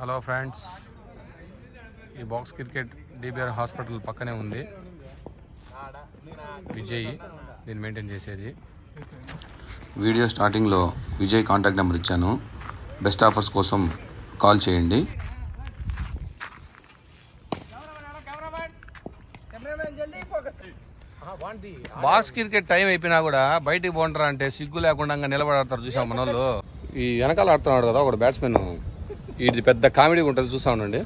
Hello friends ఈ box cricket DBR hospital పక్కనే ఉంది. విజయ్ దీన్ని మెయింటైన్ చేసేది. వీడియో స్టార్టింగ్లో విజయ్ కాంటాక్ట్ నెంబర్ ఇచ్చాను. బెస్ట్ ఆఫర్స్ కోసం కాల్ చేయండి. బాక్స్ క్రికెట్ టైం అయిపోయినా కూడా బయటికి పోంటారా అంటే సిగ్గు లేకుండా నిలబడతారు చూసాం మన వాళ్ళు ఈ వెనకాల ఆడుతున్నాడు కదా ఒక బ్యాట్స్మెన్ ఇది పెద్ద కామెడీ ఉంటుంది చూసా ఉండండి.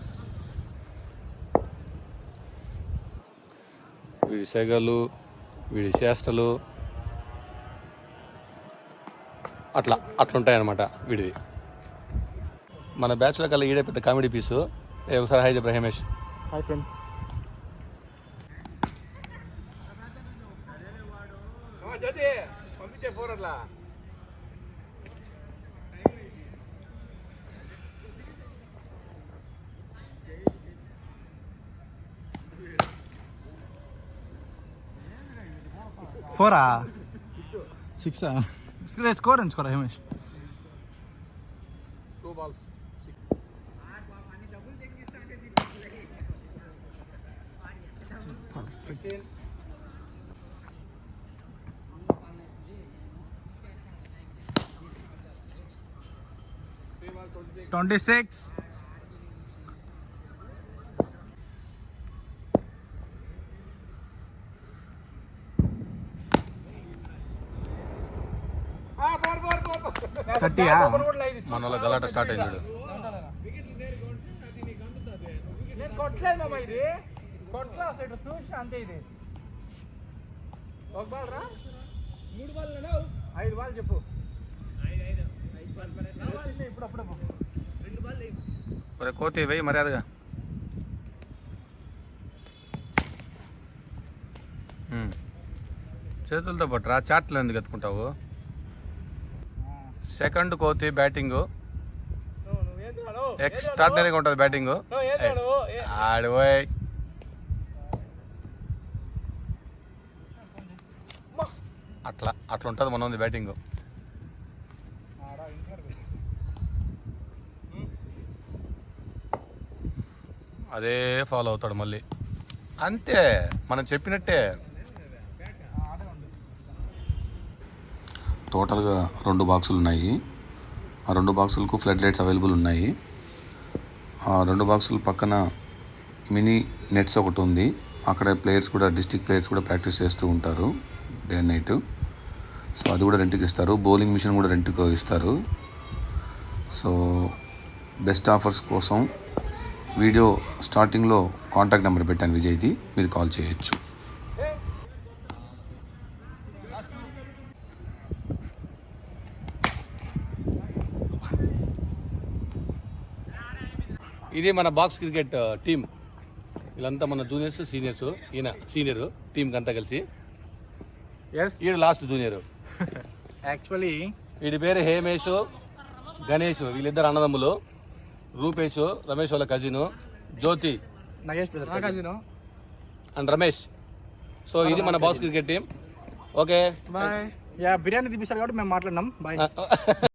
వీడి సెగలు వీడి చేష్టలు అట్లా అట్లుంటాయి అనమాట వీడిది మన బ్యాచ్లో కల్లా ఈడే పెద్ద కామెడీ పీసు. ఏ ఒకసారి హాయ్ చెప్పరా Hemesh. Hi friends. ఫోరా six score ఎంచుకోరా హిమేష్ ట్వంటీ సిక్స్ థర్టీయా మన గలాట స్టార్ట్ అయింది చూడు. నేను కొట్టలేదు మామ ఇది. కొట్టలేదు అసలు ఇటు చూసిన అంతే ఇది. ఒక బాల్ రా. మూడు బాల్ ఐదు బాల్ చెప్పు. ఇప్పుడు అప్పుడు మరి కోతి వెయ్యి మర్యాదగా. చేతులతో పట్టురా చాట్లు ఎందుకు ఎత్తుకుంటావు? సెకండ్ కోతి బ్యాటింగ్. ఎక్స్ట్రాడినరీగా ఉంటుంది బ్యాటింగ్. ఆడిపోయి అట్లా అట్లా ఉంటుంది మన ఉంది బ్యాటింగ్. అదే ఫాలో అవుతాడు మళ్ళీ. అంతే మనం చెప్పినట్టే. టోటల్గా రెండు బాక్సులు ఉన్నాయి. ఆ రెండు బాక్సులకు ఫ్లడ్ లైట్స్ అవైలబుల్ ఉన్నాయి. ఆ రెండు బాక్సుల పక్కన మినీ నెట్స్ ఒకటి ఉంది. అక్కడ ప్లేయర్స్ కూడా డిస్టిక్ ప్లేయర్స్ కూడా ప్రాక్టీస్ చేస్తూ ఉంటారు డే అండ్ నైట్. సో అది కూడా రెంట్కి ఇస్తారు. బౌలింగ్ మిషన్ కూడా రెంట్కి ఇస్తారు. సో బెస్ట్ ఆఫర్స్ కోసం వీడియో స్టార్టింగ్లో కాంటాక్ట్ నెంబర్ పెట్టాను విజయ్ది. మీరు కాల్ చేయొచ్చు. ఇది మన బాక్స్ క్రికెట్ టీం. వీళ్ళంతా మన జూనియర్స్ సీనియర్స్. ఈయన సీనియర్ టీంకి అంతా కలిసి. ఎస్ ఈయన లాస్ట్ జూనియర్. యాక్చువల్లీ వీడి పేరు హేమేష్ గణేష్ వీళ్ళిద్దరు అన్నదమ్ములు. రూపేష్ రమేష్ వాళ్ళ cousin Jyothi. And Ramesh. So ఇది మన box cricket team. Okay. Bye yeah biryani తీపిస్తారు కాబట్టి మేము మాట్లాడినాం. బాయ్